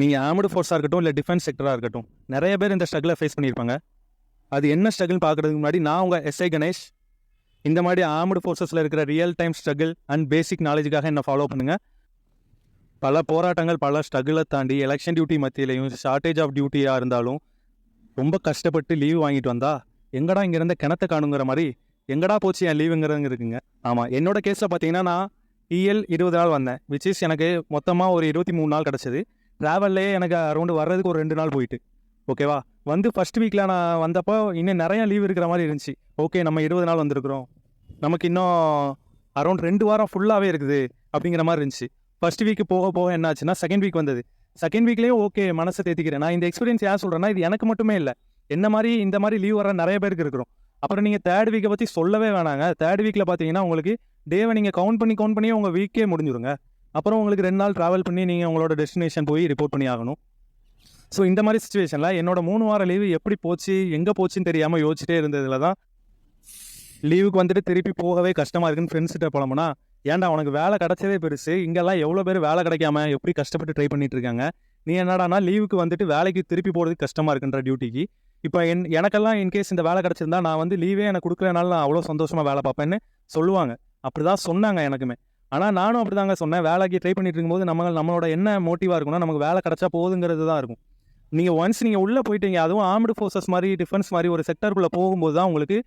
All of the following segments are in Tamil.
நீங்கள் ஆர்மடு ஃபோர்ஸாக இருக்கட்டும் இல்லை டிஃபென்ஸ் செக்டராக இருக்கட்டும் நிறைய பேர் இந்த ஸ்ட்ரகிளை ஃபேஸ் பண்ணியிருப்பாங்க. அது என்ன ஸ்ட்ரகிள்னு பார்க்குறதுக்கு முன்னாடி நான் உங்கள் எஸ்ஐ கணேஷ் இந்த மாதிரி ஆர்மடு ஃபோர்ஸஸில் இருக்கிற real time struggle and basic நாலேஜுக்காக என்ன ஃபாலோ பண்ணுங்கள் பல போராட்டங்கள் பல ஸ்ட்ரகிளை தாண்டி எலெக்ஷன் டியூட்டி மத்தியிலையும் ஷார்ட்டேஜ் ஆஃப் டியூட்டியாக இருந்தாலும் ரொம்ப கஷ்டப்பட்டு லீவ் வாங்கிட்டு வந்தா எங்கடா இங்கேருந்து கிணத்த காணுங்கிற மாதிரி எங்கடா போச்சு என் லீவுங்கிறதுங்க இருக்குங்க. ஆமாம் என்னோட கேஸில் பார்த்தீங்கன்னா நான் இஎல் இருபது நாள் வந்தேன் விச் இஸ் எனக்கு மொத்தமாக ஒரு இருபத்தி மூணு நாள் கிடச்சிது. ட்ராவல்லே எனக்கு அரௌண்டு வர்றதுக்கு ஒரு ரெண்டு நாள் போயிட்டு. ஓகேவா வந்து ஃபர்ஸ்ட் வீக்கில் நான் வந்தப்போ இன்னும் நிறையா லீவ் இருக்கிற மாதிரி இருந்துச்சு. ஓகே நம்ம இருபது நாள் வந்திருக்கிறோம். நமக்கு இன்னும் அரௌண்ட் ரெண்டு வாரம் ஃபுல்லாகவே இருக்குது அப்படிங்கிற மாதிரி இருந்துச்சு. ஃபர்ஸ்ட் வீக் போக போக என்னாச்சுன்னா செகண்ட் வீக் வந்தது. செகண்ட் வீக்லேயும் ஓகே மனசை தேத்திக்கிறேன். நான் இந்த எக்ஸ்பீரியன்ஸ் யார் சொல்கிறேன்னா இது எனக்கு மட்டுமே இல்லை. என்ன மாதிரி இந்த மாதிரி லீவ் வர நிறைய பேருக்கு இருக்கிறோம். அப்புறம் நீங்கள் தேர்ட் வீக்கை பற்றி சொல்லவே வேணாங்க. தேர்ட் வீக்கில் பார்த்தீங்கன்னா உங்களுக்கு டேவை நீங்கள் கவுண்ட் பண்ணி கவுண்ட் பண்ணி உங்கள் வீக்கே முடிஞ்சிருங்க. அப்புறம் உங்களுக்கு ரெண்டு நாள் ட்ராவல் பண்ணி நீங்கள் உங்களோட டெஸ்டினேஷன் போய் ரிப்போர்ட் பண்ணி ஆகணும். ஸோ இந்த மாதிரி சுச்சுவேஷனில் என்னோட மூணு வார லீவு எப்படி போச்சு எங்கே போச்சுன்னு தெரியாமல் யோசிச்சிட்டே இருந்ததுல தான் லீவுக்கு வந்துட்டு திருப்பி போகவே கஷ்டமாக இருக்குன்னு ஃப்ரெண்ட்ஸ்கிட்ட போனோம்னா ஏன்டா உனக்கு வேலை கிடைச்சதே பெருசு இங்கெல்லாம் எவ்வளோ பேர் வேலை கிடைக்காம எப்படி கஷ்டப்பட்டு ட்ரை பண்ணிட்டு இருக்காங்க? நீ என்னடானா லீவுக்கு வந்துட்டு வேலைக்கு திருப்பி போகிறதுக்கு கஷ்டமாக இருக்குன்ற டியூட்டிக்கு இப்போ என் எனக்கெல்லாம் இன்கேஸ் இந்த வேலை கிடச்சிருந்தா நான் வந்து லீவே எனக்கு கொடுக்கலனால நான் அவ்வளோ சந்தோஷமாக வேலை பார்ப்பேன்னு சொல்லுவாங்க. அப்படி தான் சொன்னாங்க எனக்குமே. ஆனால் நானும் அப்படி தாங்க சொன்னேன். வேலைக்கு ட்ரை பண்ணிட்டு இருக்கும்போது நம்ம நம்மளோட என்ன மோட்டிவாக இருக்கும்னா நமக்கு வேலை கிடச்சா போதுங்கிறது தான் இருக்கும். நீங்கள் ஒன்ஸ் நீங்கள் உள்ளே போயிட்டீங்க அதுவும் ஆர்ம்டு ஃபோர்ஸஸ் மாதிரி டிஃபென்ஸ் மாதிரி ஒரு செக்டருக்குள்ளே போகும்போது தான் உங்களுக்கு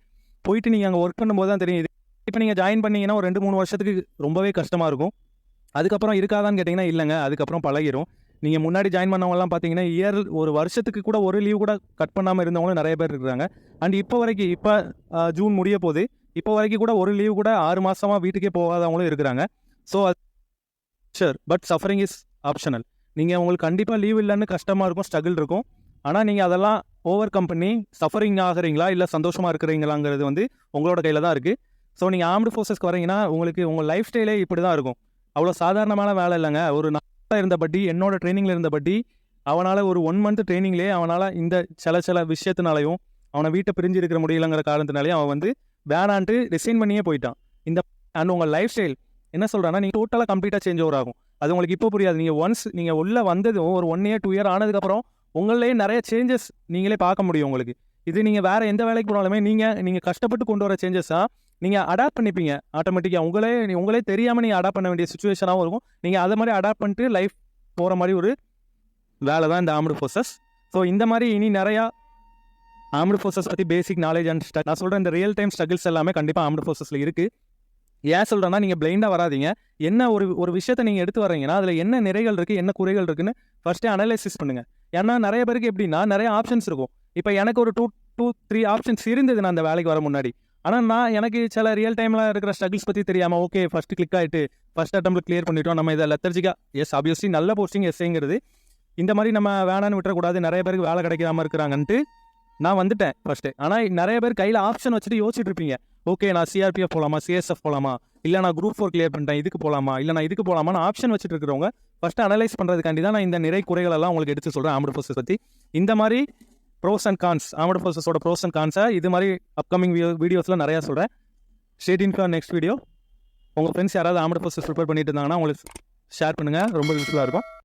போயிட்டு நீங்கள் அங்கே ஒர்க் பண்ணும்போது தான் தெரியும். இப்போ நீங்கள் ஜாயின் பண்ணீங்கன்னா ஒரு ரெண்டு மூணு வருஷத்துக்கு ரொம்பவே கஷ்டமாக இருக்கும். அதுக்கப்புறம் இருக்காதான்னு கேட்டிங்கன்னா இல்லைங்க. அதுக்கப்புறம் பழகிரும். நீங்கள் முன்னாடி ஜாயின் பண்ணவங்கலாம் பார்த்தீங்கன்னா இயர் ஒரு வருஷத்துக்கு கூட ஒரு லீவ் கூட கட் பண்ணாமல் இருந்தவங்களும் நிறைய பேர் இருக்கிறாங்க. அண்ட் இப்போ வரைக்கும் இப்போ ஜூன் முடிய போகுது இப்போ வரைக்கும் கூட ஒரு லீவ் கூட ஆறு மாதமாக வீட்டுக்கே போகாதவங்களும் இருக்கிறாங்க. So sure but suffering is optional நீங்கள் உங்களுக்கு கண்டிப்பாக லீவ் இல்லைன்னு கஷ்டமாக இருக்கும் ஸ்ட்ரகிள் இருக்கும். ஆனால் நீங்கள் அதெல்லாம் ஓவர் கம் பண்ணி சஃபரிங் ஆகுறீங்களா? இல்லை சந்தோஷமாக இருக்கிறீங்களாங்கிறது வந்து உங்களோட கையில் தான் இருக்குது ஸோ நீங்கள் ஆர்ம்டு ஃபோர்ஸஸ்க்கு வரீங்கன்னா உங்களுக்கு உங்கள் லைஃப் ஸ்டைலே இப்படி தான் இருக்கும். அவ்வளோ சாதாரணமான வேலை இல்லைங்க. ஒரு நாளாக இருந்த பட்டி என்னோட ட்ரைனிங்கில் இருந்த பட்டி அவனால் ஒரு ஒன் மந்த் ட்ரைனிங்லேயே அவனால் இந்த சில சில விஷயத்தினாலையும் அவனை வீட்டை பிரிஞ்சு இருக்கிற முடியலங்கிற காரணத்தினாலையும் அவன் வந்து வேணான்ட்டு ரிசைன் பண்ணியே போயிட்டான். இந்த அண்ட் உங்கள் லைஃப் ஸ்டைல் என்ன சொல்கிறேன்னா நீங்கள் டோட்டலாக கம்ப்ளீட்டாக சேஞ்ச் ஓவர் ஆகும். அது உங்களுக்கு இப்போ புரியாது. நீங்கள் ஒன்ஸ் நீங்கள் உள்ளே வந்ததும் ஒரு ஒன் இயர் டூ இயர் ஆனதுக்கப்புறம் உங்களையே நிறைய சேஞ்சஸ் நீங்களே பார்க்க முடியும் உங்களுக்கு. இது நீங்கள் வேறு எந்த வேலைக்கு போனாலுமே நீங்கள் நீங்கள் கஷ்டப்பட்டு கொண்டு வர சேஞ்சஸாக நீங்கள் அடாப்ட் பண்ணிப்பீங்க. ஆட்டோமேட்டிக்காக உங்களே நீ- உங்களே தெரியாமல் நீங்கள் அடாப்ட் பண்ண வேண்டிய சுச்சுவேஷனாகவும் இருக்கும். நீங்கள் அதை மாதிரி அடாப்ட் பண்ணிட்டு லைஃப் போகிற மாதிரி ஒரு வேலை தான் இந்த ஆர்ம்டு ஃபோர்ஸஸ் ஸோ இந்த மாதிரி இனி நிறையா ஆர்ம்டு ஃபோர்ஸஸ் பற்றி பேசிக் நாலேஜ் அண்ட் ஸ்ட நான் சொல்கிறேன் இந்த ரியல் டைம் ஸ்ட்ரகிள்ஸ் எல்லாமே கண்டிப்பாக ஆர்ம்டு ஃபோர்ஸஸில் இருக்குது ஏன் சொல்கிறேன்னா நீங்கள் பிளைண்டாக வராதீங்க. என்ன ஒரு ஒரு விஷயத்தை நீங்கள் எடுத்து வர்றீங்கன்னா அதில் என்ன நிறைகள் இருக்குது என்ன குறைகள் இருக்குன்னு ஃபஸ்ட்டே அனலைசிஸ் பண்ணுங்கள் ஏன்னா நிறைய பேருக்கு எப்படின்னா நிறைய ஆப்ஷன்ஸ் இருக்கும். இப்போ எனக்கு ஒரு டூ டூ த்ரீ ஆப்ஷன்ஸ் இருந்தது நான் அந்த வேலைக்கு வர முன்னாடி. ஆனால் நான் எனக்கு சில ரியல் டைமில் இருக்கிற ஸ்ட்ரகிள்ஸ் பற்றி தெரியாமல் ஓகே ஃபஸ்ட்டு கிளிக் ஆகிட்டு ஃபஸ்ட் அட்டம்ப்ட் கிளியர் பண்ணிட்டோம். நம்ம இதை லெத்தர்ஜிக்கா எஸ் ஆப்வியஸ்லி நல்ல போஸ்டிங் எஸ்ஐங்கிறது இந்த மாதிரி நம்ம வேணான்னு விட்டுறக்கூடாது. நிறைய பேருக்கு வேலை கிடைக்காம இருக்கிறாங்கன்ட்டு நான் வந்துட்டேன் ஃபஸ்ட்டு ஆனால் நிறைய பேர் கையில் ஆப்ஷன் வச்சுட்டு யோசிச்சுட்டு இருப்பீங்க. ஓகே நான் சிஆர்பிஎஃப் போகலாமா சிஎஸ்எஃப் போகலாமா இல்லை நான் குரூப் ஃபோர் கிளியர் பண்ணிட்டேன் இதுக்கு போகலாமா இல்லை நான் இதுக்கு போகலாமான்னு ஆப்ஷன் வச்சுட்டு இருக்கிறவங்க ஃபஸ்ட்டு அனலைஸ் பண்ணுறதுக்காண்டி தான் நான் இந்த நிறை குறைகளெல்லாம் உங்களுக்கு எடுத்து சொல்கிறேன் ஆம்படு ஃபோர்ஸஸ் பற்றி இந்த மாதிரி ப்ரோஸ் அண்ட் கான்ஸ் ஆம்படு ஃபோர்ஸஸோட ப்ரோஸ் அண்ட் கான்ஸை இது மாதிரி அப்கமிங் வீடியோஸில் நிறையா சொல்கிறேன் ஸ்டேட் இன் நெக்ஸ்ட் வீடியோ உங்கள் ஃப்ரெண்ட்ஸ் யாராவது ஆம்படு ஃபோர்ஸஸ் ப்ரிப்பேர் பண்ணிட்டு இருந்தாங்கன்னா உங்களுக்கு ஷேர் பண்ணுங்கள் ரொம்ப யூஸ்ஃபுல்லாக இருக்கும்.